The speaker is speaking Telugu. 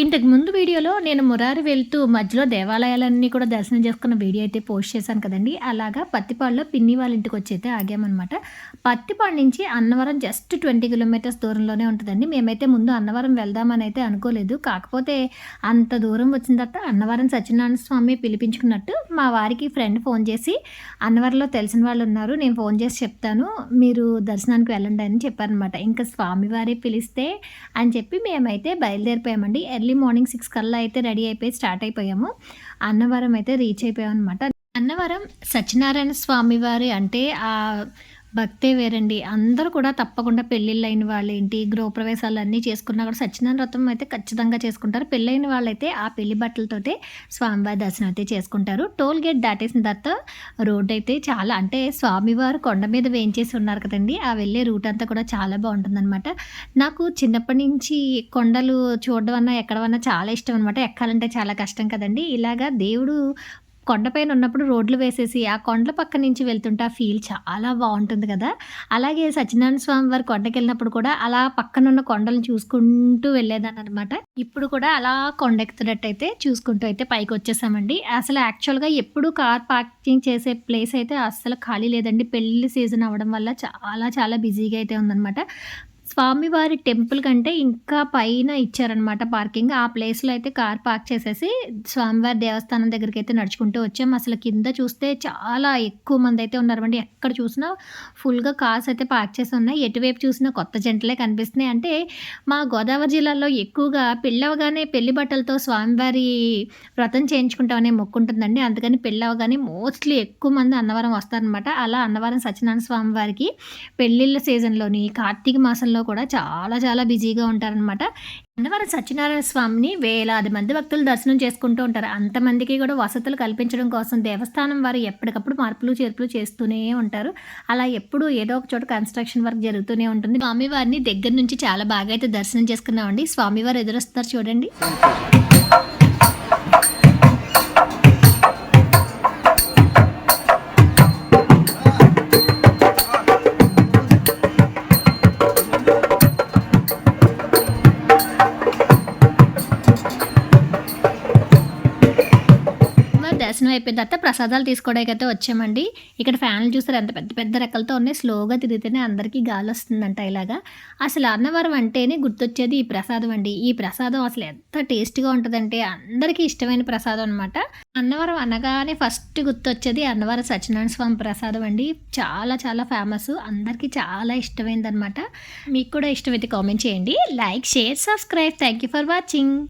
ఇంతకు ముందు వీడియోలో నేను మురారి వెళ్తూ మధ్యలో దేవాలయాలన్నీ కూడా దర్శనం చేసుకున్న వీడియో అయితే పోస్ట్ చేశాను కదండి. అలాగా పత్తిపాడులో పిన్ని వాళ్ళ ఇంటికి వచ్చి అయితే ఆగామన్నమాట. పత్తిపాడు నుంచి అన్నవరం జస్ట్ ట్వంటీ కిలోమీటర్స్ దూరంలోనే ఉంటుందండి. మేమైతే ముందు అన్నవరం వెళ్దామని అయితే అనుకోలేదు. కాకపోతే అంత దూరం వచ్చిన తర్వాత అన్నవరం సత్యనారాయణ స్వామి పిలిపించుకున్నట్టు మా వారికి ఫ్రెండ్ ఫోన్ చేసి అన్నవరంలో తెలిసిన వాళ్ళు ఉన్నారు నేను ఫోన్ చేసి చెప్తాను. మీరు దర్శనానికి వెళ్ళండి అని చెప్పారనమాట ఇంకా స్వామివారి పిలిస్తే అని చెప్పి మేమైతే బయలుదేరిపోయామండి. ఎర్లీ మార్నింగ్ సిక్స్ కల్లా అయితే రెడీ అయిపోయి స్టార్ట్ అయిపోయాము. అన్నవరం అయితే రీచ్ అయిపోయాం అనమాట అన్నవరం సత్యనారాయణ స్వామి వారి అంటే ఆ భక్తే వేరండి. అందరూ కూడా తప్పకుండా పెళ్ళిళ్ళు అయిన వాళ్ళు ఏంటి గృహప్రవేశాలు అన్నీ చేసుకున్నా కూడా సత్యనారాయణ వ్రతం అయితే ఖచ్చితంగా చేసుకుంటారు. పెళ్ళైన వాళ్ళైతే ఆ పెళ్ళి బట్టలతోటే స్వామివారి దర్శనం అయితే చేసుకుంటారు. టోల్ గేట్ దాటేసిన తర్వాత రోడ్ అయితే చాలా అంటే స్వామివారు కొండ మీద వేయించేసి ఉన్నారు కదండి. ఆ వెళ్ళే రూట్ అంతా కూడా చాలా బాగుంటుందన్నమాట. నాకు చిన్నప్పటి నుంచి కొండలు చూడడం అన్నా ఎక్కడమన్నా చాలా ఇష్టం అనమాట ఎక్కాలంటే చాలా కష్టం కదండి. ఇలాగా దేవుడు కొండపైన ఉన్నప్పుడు రోడ్లు వేసేసి ఆ కొండల పక్క నుంచి వెళ్తుంటే ఆ ఫీల్ చాలా బాగుంటుంది కదా. అలాగే సత్యనారాయణ స్వామి వారి కొండకి వెళ్ళినప్పుడు కూడా అలా పక్కనున్న కొండలను చూసుకుంటూ వెళ్ళేదాన్ని అనమాట ఇప్పుడు కూడా అలా కొండెక్కుతున్నట్టయితే చూసుకుంటూ అయితే పైకి వచ్చేసామండి. అసలు యాక్చువల్గా ఎప్పుడు కార్ పార్కింగ్ చేసే ప్లేస్ అయితే అస్సలు ఖాళీ లేదండి. పెళ్ళి సీజన్ అవ్వడం వల్ల చాలా చాలా బిజీగా అయితే ఉందన్నమాట. స్వామివారి టెంపుల్ కంటే ఇంకా పైన ఇచ్చారనమాట పార్కింగ్. ఆ ప్లేస్లో అయితే కార్ పార్క్ చేసేసి స్వామివారి దేవస్థానం దగ్గరికి అయితే నడుచుకుంటూ వచ్చాం. అసలు కింద చూస్తే చాలా ఎక్కువ మంది అయితే ఉన్నారండి. ఎక్కడ చూసినా ఫుల్గా కార్స్ అయితే పార్క్ చేసి ఉన్నాయి. ఎటువైపు చూసినా కొత్త జంటలే కనిపిస్తున్నాయి. అంటే మా గోదావరి జిల్లాలో ఎక్కువగా పెళ్ళవగానే పెళ్ళి బట్టలతో స్వామివారి వ్రతం చేయించుకుంటామనే మొక్కుంటుందండి అందుకని పెళ్ళవగానే మోస్ట్లీ ఎక్కువ మంది అన్నవరం వస్తారనమాట అలా అన్నవరం సత్యనారాయణ స్వామి వారికి పెళ్ళిళ్ళ సీజన్లోని కార్తీక మాసంలో కూడా చాలా చాలా బిజీగా ఉంటారనమాట అన్నవరం సత్యనారాయణ స్వామిని వేలాది మంది భక్తులు దర్శనం చేసుకుంటూ ఉంటారు. అంతమందికి కూడా వసతులు కల్పించడం కోసం దేవస్థానం వారు ఎప్పటికప్పుడు మార్పులు చేర్పులు చేస్తూనే ఉంటారు. అలా ఎప్పుడు ఏదో ఒక చోట కన్స్ట్రక్షన్ వర్క్ జరుగుతూనే ఉంటుంది. స్వామివారిని దగ్గర నుంచి చాలా బాగా అయితే దర్శనం చేసుకున్నామండి. స్వామివారు ఎదురొస్తారు చూడండి. దర్శనం అయిపోయిన తర్వాత ప్రసాదాలు తీసుకోవడానికి అయితే వచ్చామండి. ఇక్కడ ఫ్యాన్లు చూసారు ఎంత పెద్ద పెద్ద రెక్కలతో ఉన్నాయి. స్లోగా తిరిగితేనే అందరికీ గాలి వస్తుందంట ఇలాగా. అసలు అన్నవరం అంటేనే గుర్తొచ్చేది ఈ ప్రసాదం అండి. ఈ ప్రసాదం అసలు ఎంత టేస్ట్గా ఉంటుందంటే అందరికీ ఇష్టమైన ప్రసాదం అనమాట అన్నవరం అనగానే ఫస్ట్ గుర్తొచ్చేది అన్నవరం సత్యనారాయణ స్వామి ప్రసాదం అండి. చాలా చాలా ఫేమస్. అందరికీ చాలా ఇష్టమైంది అనమాట మీకు కూడా ఇష్టమైతే కామెంట్ చేయండి. Like share subscribe. Thank you for watching.